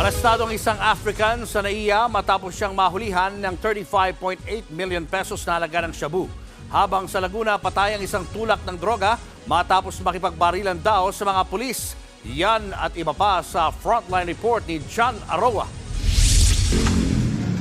Arestado ang isang African sa NAIA matapos siyang mahulihan ng 35.8 million pesos na halaga ng shabu. Habang sa Laguna, patay ang isang tulak ng droga matapos makipagbarilan daw sa mga pulis. Yan at iba pa sa frontline report ni John Aroa.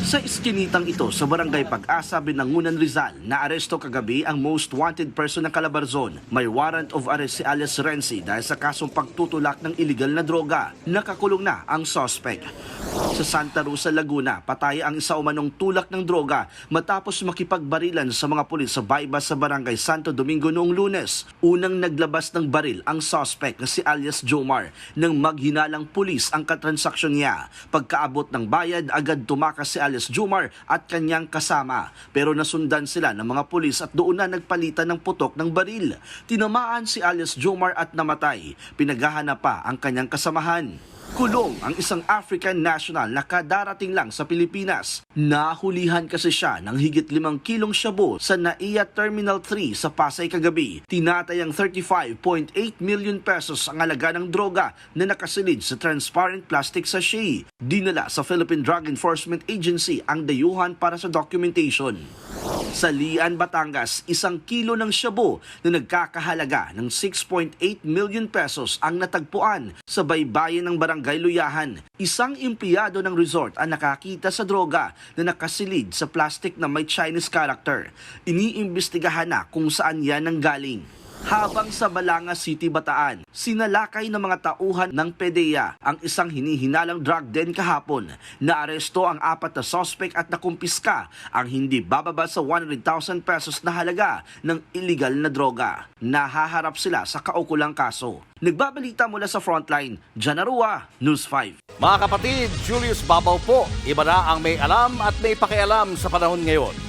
Sa iskinitang ito sa Barangay Pag-asa, Binangunan, Rizal, naaresto kagabi ang most wanted person ng Calabarzon. May warrant of arrest si alias Renzi dahil sa kasong pagtutulak ng illegal na droga. Nakakulong na ang suspect. Sa Santa Rosa, Laguna, patay ang isa umanong tulak ng droga matapos makipagbarilan sa mga pulis sa Baybas sa Barangay Santo Domingo noong lunes. Unang naglabas ng baril ang suspect na si alias Jomar nang maghinalang pulis ang katransaksyon niya. Pagkaabot ng bayad, agad tumakas si alias Jomar at kanyang kasama. Pero nasundan sila ng mga pulis at doon na nagpalitan ng putok ng baril. Tinamaan si alias Jomar at namatay. Pinaghahanap pa ang kanyang kasamahan. Kulong ang isang African national na kadarating lang sa Pilipinas. Nahulihan kasi siya ng higit limang kilong shabu sa NAIA Terminal 3 sa Pasay kagabi. Tinatayang 35.8 million pesos ang alaga ng droga na nakasilid sa transparent plastic sachet. Dinala sa Philippine Drug Enforcement Agency ang dayuhan para sa documentation. Sa Lian, Batangas, isang kilo ng shabu na nagkakahalaga ng 6.8 million pesos ang natagpuan sa baybayin ng Barangay Luyahan. Isang empleyado ng resort ang nakakita sa droga na nakasilid sa plastic na may Chinese character. Iniimbestigahan na kung saan yan ang galing. Habang sa Balanga City, Bataan, sinalakay ng mga tauhan ng PDEA ang isang hinihinalang drug den kahapon. Naaresto ang apat na sospek at nakumpiska ang hindi bababa sa 100,000 pesos na halaga ng illegal na droga. Nahaharap sila sa kaukulang kaso. Nagbabalita mula sa Frontline, Janarua, News 5. Mga kapatid, Julius Babaw po. Iba na ang may alam at may pakialam sa panahon ngayon.